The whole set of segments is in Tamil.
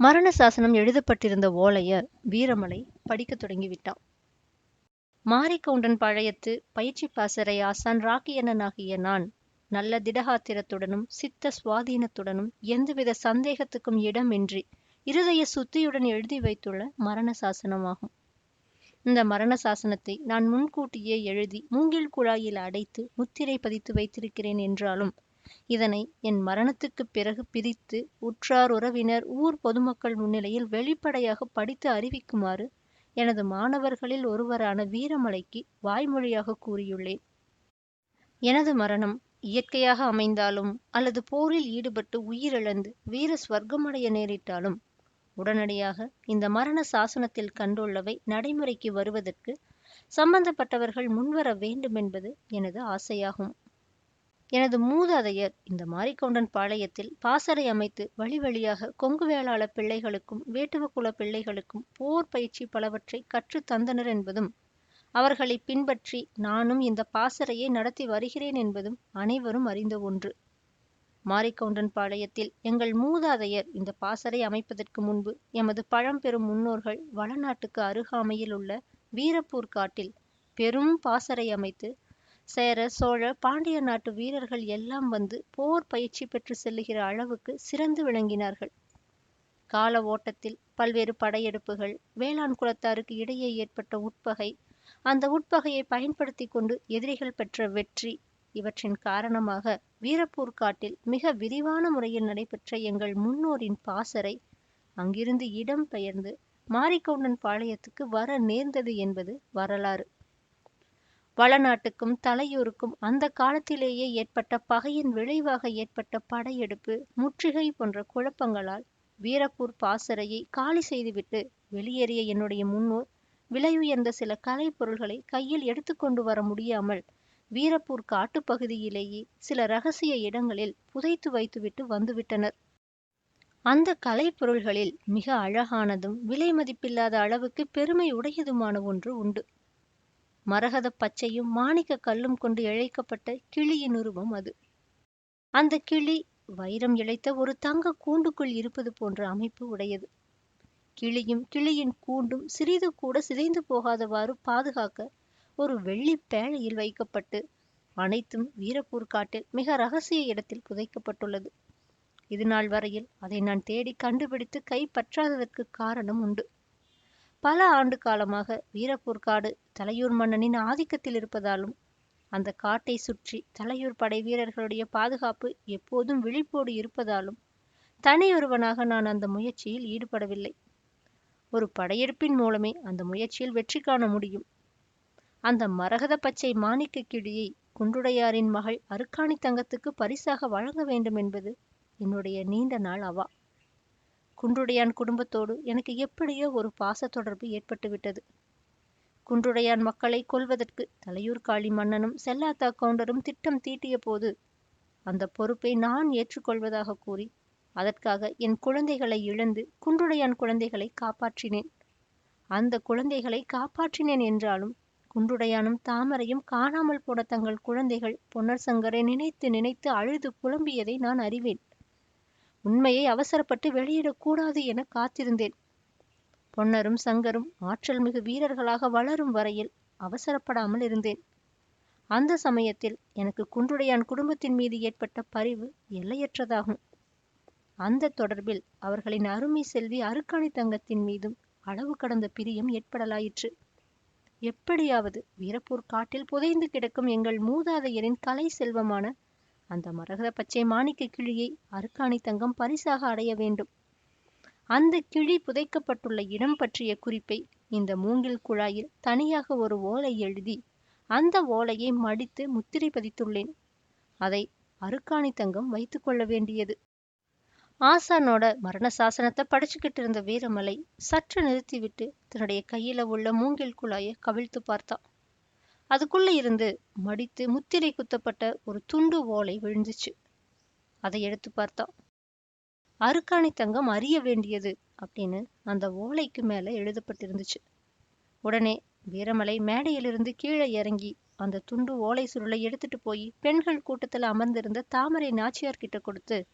மரண சாசனம் எழுதப்பட்டிருந்த ஓலைய வீரமலை படிக்கத் தொடங்கிவிட்டான். மாரிக்கவுண்டன் பாளையத்து பயிற்சி பாசறை ஆசான் ராக்கியண்ணனாகிய நான் நல்ல திடகாத்திரத்துடனும் சித்த சுவாதீனத்துடனும் எந்தவித சந்தேகத்துக்கும் இடமின்றி இருதய சுத்தியுடன் எழுதி வைத்துள்ள மரண சாசனமாகும் இந்த மரண சாசனத்தை நான் முன்கூட்டியே எழுதி மூங்கில் குழாயில் அடைத்து முத்திரை பதித்து வைத்திருக்கிறேன் என்றாலும் இதனை என் மரணத்துக்குப் பிறகு பிரித்து உற்றார் உறவினர் ஊர் பொதுமக்கள் முன்னிலையில் வெளிப்படையாக படித்து அறிவிக்குமாறு எனது மாணவர்களில் ஒருவரான வீரமலைக்கு வாய்மொழியாக கூறியுள்ளேன். எனது மரணம் இயற்கையாக அமைந்தாலும் அல்லது போரில் ஈடுபட்டு உயிரிழந்து வீர ஸ்வர்க்கமடைய நேரிட்டாலும் உடனடியாக இந்த மரண சாசனத்தில் கண்டுள்ளவை நடைமுறைக்கு வருவதற்கு சம்பந்தப்பட்டவர்கள் முன்வர வேண்டுமென்பது எனது ஆசையாகும். எனது மூதாதையர் இந்த மாரிக்கவுண்டன் பாளையத்தில் பாசறை அமைத்து வழி வழியாக கொங்கு வேளாள பிள்ளைகளுக்கும் வேட்டுவக்குல பிள்ளைகளுக்கும் போர் பயிற்சி பலவற்றை கற்று தந்தனர் என்பதும் அவர்களை பின்பற்றி நானும் இந்த பாசறையை நடத்தி வருகிறேன் என்பதும் அனைவரும் அறிந்த ஒன்று. மாரிக்கவுண்டன் பாளையத்தில் எங்கள் மூதாதையர் இந்த பாசறை அமைப்பதற்கு முன்பு எமது பழம்பெரும் முன்னோர்கள் வளநாட்டுக்கு அருகாமையில் உள்ள வீரப்பூர் காட்டில் பெரும் பாசறை அமைத்து சேர சோழ பாண்டிய நாட்டு வீரர்கள் எல்லாம் வந்து போர் பயிற்சி பெற்று செல்லுகிற அளவுக்கு சிறந்து விளங்கினார்கள். கால ஓட்டத்தில் பல்வேறு படையெடுப்புகள் வேளாண் குலத்தாருக்கு இடையே ஏற்பட்ட உட்பகை அந்த உட்பகையை பயன்படுத்தி கொண்டு எதிரிகள் பெற்ற வெற்றி இவற்றின் காரணமாக வீரப்பூர் காட்டில் மிக விரிவான முறையில் நடைபெற்ற எங்கள் முன்னோரின் பாசறை அங்கிருந்து இடம் பெயர்ந்து மாரிக்கவுண்டன் பாளையத்துக்கு வர நேர்ந்தது என்பது வரலாறு. வளநாட்டுக்கும் தலையூருக்கும் அந்த காலத்திலேயே ஏற்பட்ட பகையின் விளைவாக ஏற்பட்ட படையெடுப்பு முற்றுகை போன்ற குழப்பங்களால் வீரப்பூர் பாசறையை காலி செய்துவிட்டு வெளியேறிய என்னுடைய முன்னோர் விலையுயர்ந்த சில கலைப்பொருள்களை கையில் எடுத்துக்கொண்டு வர முடியாமல் வீரப்பூர் காட்டுப்பகுதியிலேயே சில ரகசிய இடங்களில் புதைத்து வைத்துவிட்டு வந்துவிட்டனர். அந்த கலைப்பொருள்களில் மிக அழகானதும் விலை மதிப்பில்லாத அளவுக்கு பெருமை உடையதுமான ஒன்று உண்டு. மரகதப் பச்சையும் மாணிக்க கல்லும் கொண்டு இழைக்கப்பட்ட கிளியின் உருவம் அது. அந்த கிளி வைரம் இழைத்த ஒரு தங்க கூண்டுக்குள் இருப்பது போன்ற அமைப்பு உடையது. கிளியும் கிளியின் கூண்டும் சிறிது கூட சிதைந்து போகாதவாறு பாதுகாக்க ஒரு வெள்ளி பேழையில் வைக்கப்பட்டு அனைத்தும் வீரப்பூர் காட்டில் மிக ரகசிய இடத்தில் புதைக்கப்பட்டுள்ளது. இதுநாள் வரையில் அதை நான் தேடி கண்டுபிடித்து கைப்பற்றாததற்கு காரணம் உண்டு. பல ஆண்டு காலமாக வீரப்பூர் காடு தலையூர் மன்னனின் ஆதிக்கத்தில் இருப்பதாலும் அந்த காட்டை சுற்றி தலையூர் படை வீரர்களுடைய பாதுகாப்பு எப்போதும் விழிப்போடு இருப்பதாலும் தனியொருவனாக நான் அந்த முயற்சியில் ஈடுபடவில்லை. ஒரு படையெடுப்பின் மூலமே அந்த முயற்சியில் வெற்றி காண முடியும். அந்த மரகத பச்சை மாணிக்க கிளியை குன்றுடையாரின் மகள் அருக்காணி தங்கத்துக்கு பரிசாக வழங்க வேண்டும் என்பது என்னுடைய நீண்ட நாள் அவா. குன்றுடையான் குடும்பத்தோடு எனக்கு எப்படியோ ஒரு பாச தொடர்பு ஏற்பட்டுவிட்டது. குன்றுடையான் மக்களை கொல்வதற்கு தலையூர் காளி மன்னனும் செல்லாத்தா கவுண்டரும் திட்டம் தீட்டிய போது அந்த பொறுப்பை நான் ஏற்றுக்கொள்வதாக கூறி அதற்காக என் குழந்தைகளை இழந்து குன்றுடையான் குழந்தைகளை காப்பாற்றினேன். அந்த குழந்தைகளை காப்பாற்றினேன் என்றாலும் குன்றுடையானும் தாமரையும் காணாமல் போன தங்கள் குழந்தைகள் பொன்னர் சங்கரை நினைத்து நினைத்து அழுது புலம்பியதை நான் அறிவேன். உண்மையை அவசரப்பட்டு வெளியிடக்கூடாது என காத்திருந்தேன். பொன்னரும் சங்கரும் ஆற்றல் மிகு வீரர்களாக வளரும் வரையில் அவசரப்படாமல் இருந்தேன். அந்த சமயத்தில் எனக்கு குன்றுடையான் குடும்பத்தின் மீது ஏற்பட்ட பரிவு எல்லையற்றதாகும். அந்த தொடர்பில் அவர்களின் அருமை செல்வி அருக்காணி தங்கத்தின் மீதும் அளவு கடந்த பிரியம் ஏற்படலாயிற்று. எப்படியாவது வீரப்பூர் காட்டில் புதைந்து கிடக்கும் எங்கள் மூதாதையரின் கலை செல்வமான அந்த மரகத பச்சை மாணிக்க கிளியை அருக்காணி தங்கம் பரிசாக அடைய வேண்டும். அந்த கிளி புதைக்கப்பட்டுள்ள இடம் பற்றிய குறிப்பை இந்த மூங்கில் குழாயில் தனியாக ஒரு ஓலை எழுதி அந்த ஓலையை மடித்து முத்திரை பதித்துள்ளேன். அதை அருக்காணி தங்கம் வைத்து கொள்ள வேண்டியது. ஆசானோட மரண சாசனத்தை படிச்சுக்கிட்டு இருந்த வீரமலை சற்று நிறுத்திவிட்டு தன்னுடைய கையில உள்ள மூங்கில் குழாயை கவிழ்த்து பார்த்தான். அதுக்குள்ள இருந்து மடித்து முத்திரை குத்தப்பட்ட ஒரு துண்டு ஓலை விழுந்துச்சு. அதை எடுத்து பார்த்தான். அருக்காணி தங்கம் அறிய வேண்டியது அப்படின்னு அந்த ஓலைக்கு மேல எழுதப்பட்டிருந்துச்சு. உடனே வீரமலை மேடையிலிருந்து கீழே இறங்கி அந்த துண்டு ஓலை சுருளை எடுத்துட்டு போய் பெண்கள் கூட்டத்துல அமர்ந்திருந்த தாமரை நாச்சியார் கிட்ட கொடுத்து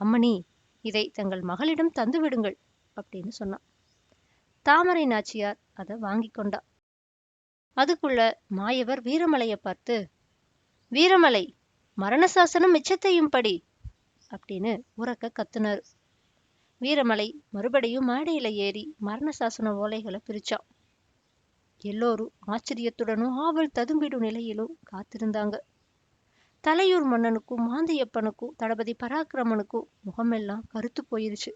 அம்மணி இதை தங்கள் மகளிடம் தந்து விடுங்கள் அப்படின்னு சொன்னான். தாமரை நாச்சியார் அதை வாங்கி கொண்டா. அதுக்குள்ள மாயவர் வீரமலைய பார்த்து வீரமலை மரண சாசனம் மிச்சத்தையும் படி அப்படின்னு உறக்க கத்துனாரு. வீரமலை மறுபடியும் மேடையில ஏறி மரண சாசன ஓலைகளை பிரிச்சான். எல்லோரும் ஆச்சரியத்துடனும் ஆவல் ததும்பிடும் நிலையிலும் காத்திருந்தாங்க. தலையூர் மன்னனுக்கும் மாந்தியப்பனுக்கும் தளபதி பராக்கிரமனுக்கும் முகமெல்லாம் கருத்து போயிருச்சு.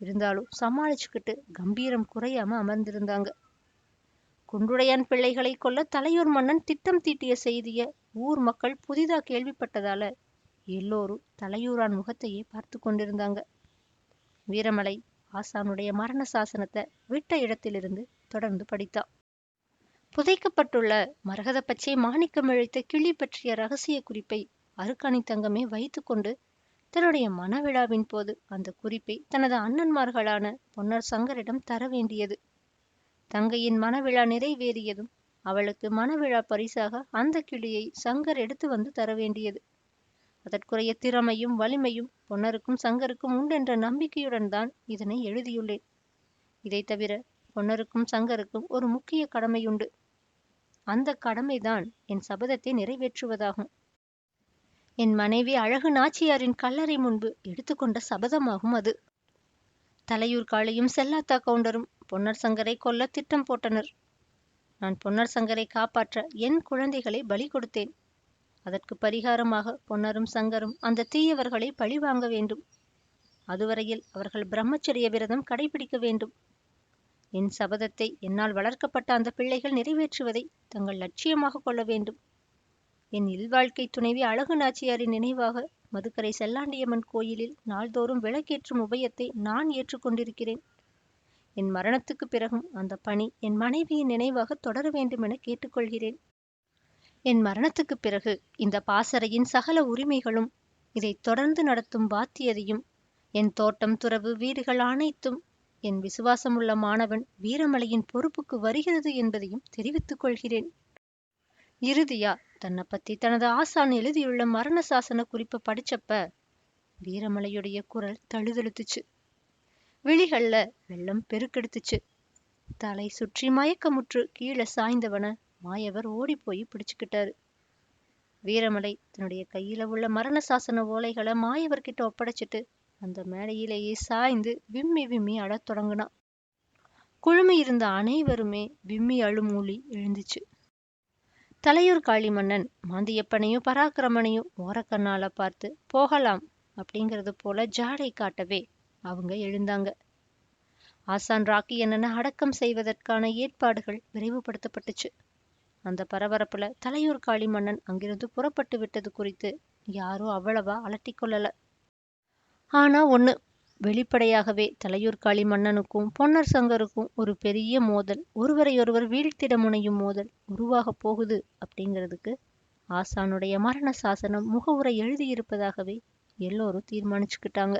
இருந்தாலும் சமாளிச்சுக்கிட்டு கம்பீரம் குறையாம அமர்ந்திருந்தாங்க. குன்றுடையான் பிள்ளைகளை கொல்ல தலையூர் மன்னன் திட்டம் தீட்டிய செய்திய ஊர் மக்கள் புதிதா கேள்விப்பட்டதால எல்லோரும் தலையூரான் முகத்தையே பார்த்து கொண்டிருந்தாங்க. வீரமலை ஆசானுடைய மரண சாசனத்தை விட்ட இடத்திலிருந்து தொடர்ந்து படித்தான் புதைக்கப்பட்டுள்ள மரகத பச்சை மாணிக்கம் இழைத்த கிளி பற்றிய ரகசிய குறிப்பை அருக்காணி தங்கமே வைத்துக்கொண்டு தன்னுடைய மனவிழாவின் போது அந்த குறிப்பை தனது அண்ணன்மார்களான பொன்னர் சங்கரிடம் தர வேண்டியது. தங்கையின் மனவிழா நிறைவேறியதும் அவளுக்கு மனவிழா பரிசாக அந்த கிளியை சங்கர் எடுத்து வந்து தர வேண்டியது. அதற்குரிய திறமையும் வலிமையும் பொன்னருக்கும் சங்கருக்கும் உண்டென்ற நம்பிக்கையுடன் தான் இதனை எழுதியுள்ளேன். இதை தவிர பொன்னருக்கும் சங்கருக்கும் ஒரு முக்கிய கடமையுண்டு. அந்த கடமைதான் என் சபதத்தை நிறைவேற்றுவதாகும். என் மனைவி அழகு நாச்சியாரின் கல்லறை முன்பு எடுத்துக்கொண்ட சபதமாகும் அது. தலையூர் காளையும் செல்லாத்தா கவுண்டரும் பொன்னர் சங்கரை கொல்ல திட்டம் போட்டனர். நான் பொன்னர் சங்கரை காப்பாற்ற என் குழந்தைகளை பலி கொடுத்தேன். அதற்கு பரிகாரமாக பொன்னரும் சங்கரும் அந்த தீயவர்களை பழி வாங்க வேண்டும். அதுவரையில் அவர்கள் பிரம்மச்சரிய விரதம் கடைபிடிக்க வேண்டும். என் சபதத்தை என்னால் வளர்க்கப்பட்ட அந்த பிள்ளைகள் நிறைவேற்றுவதை தங்கள் லட்சியமாக கொள்ள வேண்டும். என் இல்வாழ்க்கை துணைவி அழகு நாச்சியாரின் நினைவாக மதுக்கரை செல்லாண்டியம்மன் கோயிலில் நாள்தோறும் விளக்கேற்றும் உபயத்தை நான் ஏற்றுக்கொண்டிருக்கிறேன். என் மரணத்துக்கு பிறகும் அந்த பணி என் மனைவியின் நினைவாக தொடர வேண்டுமென கேட்டுக்கொள்கிறேன். என் மரணத்துக்கு பிறகு இந்த பாசறையின் சகல உரிமைகளும் இதை தொடர்ந்து நடத்தும் பாத்தியதையும் என் தோட்டம் துறவு வீடுகள் அனைத்தும் என் விசுவாசமுள்ள மாணவன் வீரமலையின் பொறுப்புக்கு வருகிறது என்பதையும் தெரிவித்துக் கொள்கிறேன். இறுதியா தன்னை பத்தி தனது ஆசான் எழுதியுள்ள மரண சாசன குறிப்பை படிச்சப்ப வீரமலையுடைய குரல் தழுதழுத்துச்சு. விழிகள்ல வெள்ளம் பெருக்கெடுத்துச்சு. தலை சுற்றி மயக்கமுற்று கீழே சாய்ந்தவன மாயவர் ஓடிப்போய் பிடிச்சுக்கிட்டாரு. வீரமலை தன்னுடைய கையில உள்ள மரண சாசன ஓலைகளை மாயவர்கிட்ட ஒப்படைச்சிட்டு அந்த மேடையிலேயே சாய்ந்து விம்மி விம்மி அழத் தொடங்கினான். குழுமி இருந்த அனைவருமே விம்மி அழும் எழுந்துச்சு. தலையூர் காளி மன்னன் மாந்தியப்பனையும் பராக்கிரமனையும் ஓரக்கண்ணால பார்த்து போகலாம் அப்படிங்கிறது போல ஜாடை காட்டவே அவங்க எழுந்தாங்க. ஆசான் ராக்கி என்னென்ன அடக்கம் செய்வதற்கான ஏற்பாடுகள் விரைவுபடுத்தப்பட்டுச்சு. அந்த பரபரப்புல தலையூர் காளி மன்னன் அங்கிருந்து புறப்பட்டு விட்டது குறித்து யாரும் அவ்வளவா அலட்டிக்கொள்ளல ஆனா ஒண்ணு வெளிப்படையாகவே தலையூர் காளி மன்னனுக்கும் பொன்னர் சங்கருக்கும் ஒரு பெரிய மோதல் ஒருவரையொருவர் வீழ்த்திட முனையும் மோதல் உருவாகப் போகுது அப்படிங்கிறதுக்கு ஆசானுடைய மரண சாசனம் முகவுரை எழுதியிருப்பதாகவே எல்லோரும் தீர்மானிச்சுக்கிட்டாங்க.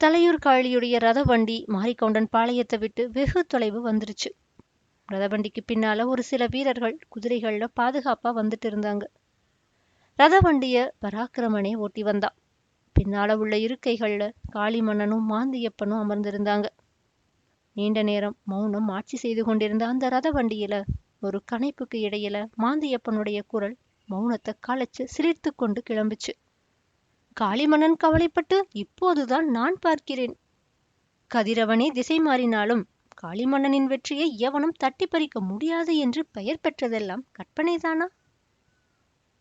தலையூர் காளியுடைய ரத வண்டி மாரிக்கவுண்டன் பாளையத்தை விட்டு வெகு தொலைவு வந்துருச்சு. ரதவண்டிக்கு பின்னால ஒரு சில வீரர்கள் குதிரைகள்ல பாதுகாப்பா வந்துட்டு இருந்தாங்க. ரத வண்டிய பராக்கிரமனே ஓட்டி வந்தான் பின்னால உள்ள இருக்கைகள்ல காளி மன்னனும் மாந்தியப்பனும் அமர்ந்திருந்தாங்க. நீண்ட நேரம் மௌனம் ஆட்சி செய்து கொண்டிருந்த அந்த ரத வண்டியில ஒரு கணைப்புக்கு இடையில மாந்தியப்பனுடைய குரல் மௌனத்தை களைச்சு சிரித்து கொண்டு கிளம்புச்சு. காளிமன்னன் கவலைப்பட்டு இப்போதுதான் நான் பார்க்கிறேன். கதிரவனே திசை மாறினாலும் காளிமன்னனின் வெற்றியை எவனும் தட்டி பறிக்க முடியாது என்று பெயர் பெற்றதெல்லாம் கற்பனைதானா?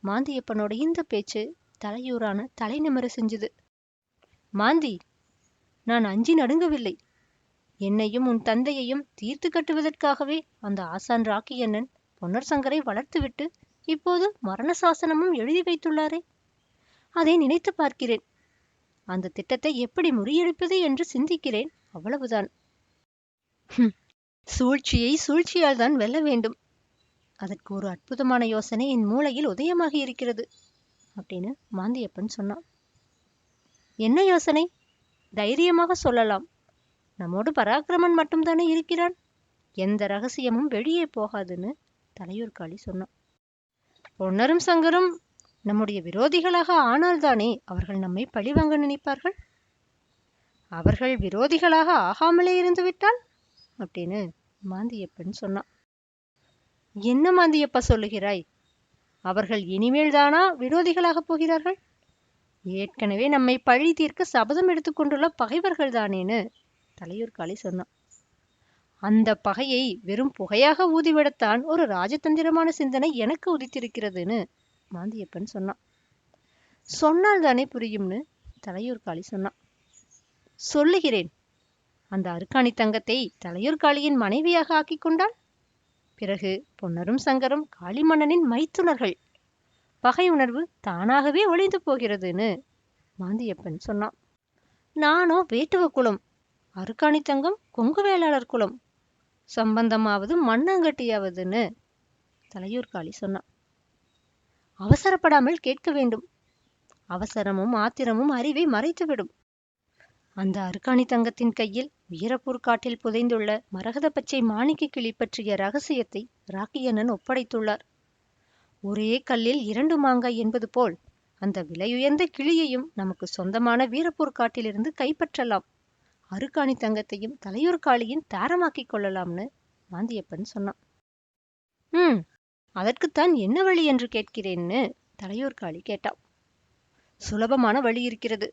மாந்தியப்பனோட இந்த பேச்சு தலையூரான தலை நிமிர செஞ்சுது. மாந்தி நான் அஞ்சி நடுங்கவில்லை. என்னையும் உன் தந்தையையும் தீர்த்து கட்டுவதற்காகவே அந்த ஆசான் ராக்கியண்ணன் பொன்னர் சங்கரை வளர்த்துவிட்டு இப்போது மரண சாசனமும் எழுதி வைத்துள்ளாரே. அதை நினைத்து பார்க்கிறேன். அந்த திட்டத்தை எப்படி முறியடிப்பது என்று சிந்திக்கிறேன். அவ்வளவுதான். சூழ்ச்சியை சூழ்ச்சியால் தான் வெல்ல வேண்டும். அதற்கு ஒரு அற்புதமான யோசனை என் மூளையில் உதயமாகி இருக்கிறது அப்படின்னு மாந்தியப்பன் சொன்னான். என்ன யோசனை? தைரியமாக சொல்லலாம். நம்மோடு பராக்கிரமன் மட்டும்தானே இருக்கிறான்? எந்த ரகசியமும் வெளியே போகாதுன்னு தலையூர் காளி சொன்னான். பொன்னரும் சங்கரும் நம்முடைய விரோதிகளாக ஆனால்தானே அவர்கள் நம்மை பழிவாங்க நினைப்பார்கள்? அவர்கள் விரோதிகளாக ஆகாமலே இருந்து விட்டால் அப்படின்னு மாந்தியப்பன் சொன்னான். என்ன மாந்தியப்பா சொல்லுகிறாய்? அவர்கள் இனிமேல் தானா விரோதிகளாகப் போகிறார்கள்? ஏற்கனவே நம்மை பழி தீர்க்க சபதம் எடுத்துக்கொண்டுள்ள பகைவர்கள் தானேன்னு தலையூர்காளி சொன்னான். அந்த பகையை வெறும் புகையாக ஊதிவிடத்தான் ஒரு ராஜதந்திரமான சிந்தனை எனக்கு உதித்திருக்கிறதுன்னு மாந்தியப்பன் சொன்னான். சொன்னால் தானே புரியும்னு தலையூர்காளி சொன்னான். சொல்லுகிறேன் அந்த அருக்காணி தங்கத்தை தலையூர்காளியின் மனைவியாக ஆக்கிக் கொண்டால் பிறகு பொன்னரும் சங்கரும் காளிமன்னனின் மைத்துனர்கள். பகை உணர்வு தானாகவே ஒளிந்து போகிறதுன்னு மாந்தியப்பன் சொன்னான். நானோ வேட்டுவ குலம் அருக்காணி தங்கம் கொங்கு வேளாளர் குலம் சம்பந்தமாவது மண்ணாங்கட்டியாவதுன்னு தலையூர்காளி சொன்னான். அவசரப்படாமல் கேட்க வேண்டும். அவசரமும் ஆத்திரமும் அறிவை மறைத்துவிடும். அந்த அருக்காணி தங்கத்தின் கையில் வீரப்பூர் காட்டில் புதைந்துள்ள மரகத பச்சை மாணிக்க கிளி பற்றிய ரகசியத்தை ராக்கியண்ணன் ஒப்படைத்துள்ளார். ஒரே கல்லில் இரண்டு மாங்காய் என்பது போல் அந்த விலையுயர்ந்த கிளியையும் நமக்கு சொந்தமான வீரப்பூர் காட்டிலிருந்து கைப்பற்றலாம். அருக்காணி தங்கத்தையும் தலையூர் காளியின் தாரமாக்கிக் கொள்ளலாம்னு மாந்தியப்பன் சொன்னான். ம் அதற்குத்தான் என்ன வழி என்று கேட்கிறேன்னு தலையோர்காளி கேட்டான் சுலபமான வழி இருக்கிறது.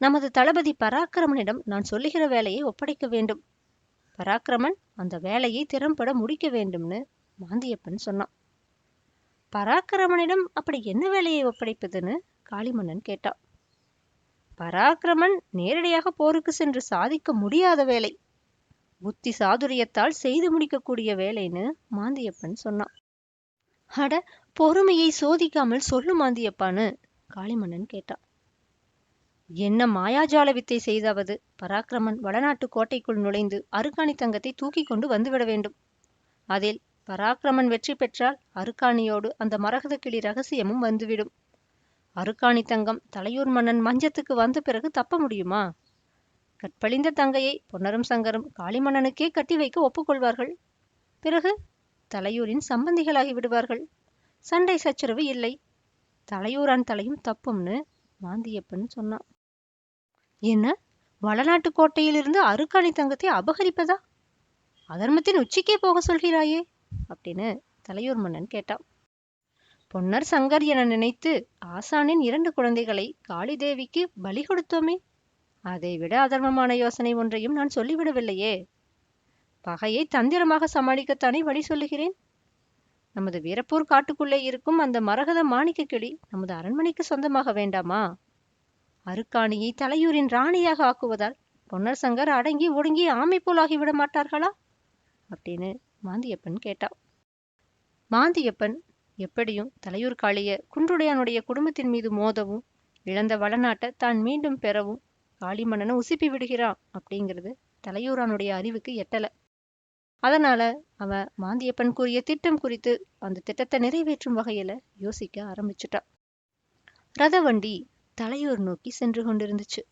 நமது தளபதி பராக்கிரமனிடம் நான் சொல்லுகிற வேலையை ஒப்படைக்க வேண்டும். பராக்கிரமன் அந்த வேலையை திறம்பட முடிக்க வேண்டும்னு மாந்தியப்பன் சொன்னான். பராக்கிரமனிடம் அப்படி என்ன வேலையை ஒப்படைப்பதுன்னு காளிமன்னன் கேட்டான். பராக்கிரமன் நேரடியாக போருக்கு சென்று சாதிக்க முடியாத வேலை. புத்தி சாதுரியத்தால் செய்து முடிக்கக்கூடிய வேலைன்னு மாந்தியப்பன் சொன்னான். அட பொறுமையை சோதிக்காமல் சொல்லு மாந்தியப்பான்னு காளிமன்னன் கேட்டான். என்ன மாயாஜால வித்தை செய்தாவது பராக்கிரமன் வடநாட்டு கோட்டைக்குள் நுழைந்து அருக்காணி தங்கத்தை தூக்கி கொண்டு வந்துவிட வேண்டும். அதில் பராக்கிரமன் வெற்றி பெற்றால் அருக்காணியோடு அந்த மரகத கிளி ரகசியமும் வந்துவிடும். அருக்காணி தங்கம் தலையூர் மன்னன் மஞ்சத்துக்கு வந்த பிறகு தப்ப முடியுமா? கற்பழிந்த தங்கையை பொன்னரும் சங்கரும் காளிமன்னனுக்கே கட்டி வைக்க ஒப்புக்கொள்வார்கள். பிறகு? தலையூரின் சம்பந்திகளாகி விடுவார்கள். சண்டை சச்சரவு இல்லை. தலையூரான் தலையும் தப்பும்னு மாந்தியப்பன் சொன்னான். என்ன? வளநாட்டு கோட்டையிலிருந்து அருக்காணி தங்கத்தை அபகரிப்பதா? அதர்மத்தின் உச்சிக்கே போக சொல்கிறாயே? அப்படின்னு தலையூர் மன்னன் கேட்டான். பொன்னர் சங்கர் என நினைத்து ஆசானின் இரண்டு குழந்தைகளை காளிதேவிக்கு பலி கொடுத்தோமே. அதைவிட அதர்மமான யோசனை ஒன்றையும் நான் சொல்லிவிடவில்லையே. பகையை தந்திரமாக சமாளிக்கத்தானே வழி சொல்லுகிறேன்? நமது வீரப்பூர் காட்டுக்குள்ளே இருக்கும் அந்த மரகத மாணிக்க கிளி நமது அரண்மனைக்கு சொந்தமாக வேண்டாமா? அருக்காணியை தலையூரின் ராணியாக ஆக்குவதால் பொன்னர் சங்கர் அடங்கி ஒடுங்கி ஆமை போல் ஆகிவிட மாட்டார்களா? அப்படின்னு மாந்தியப்பன் கேட்டான். மாந்தியப்பன் எப்படியும் தலையூர் காளிய குன்றுடையானுடைய குடும்பத்தின் மீது மோதவும் இழந்த வளநாட்டை தான் மீண்டும் பெறவும் காளிமன்னனை உசுப்பி விடுகிறான் அப்படிங்கிறது தலையூரானுடைய அறிவுக்கு எட்டலை. அதனால அவ மாந்தியப்பன் கூறிய திட்டம் குறித்து அந்த திட்டத்தை நிறைவேற்றும் வகையில யோசிக்க ஆரம்பிச்சுட்டான் ரதவண்டி தலையூர் நோக்கி சென்று கொண்டிருந்துச்சு.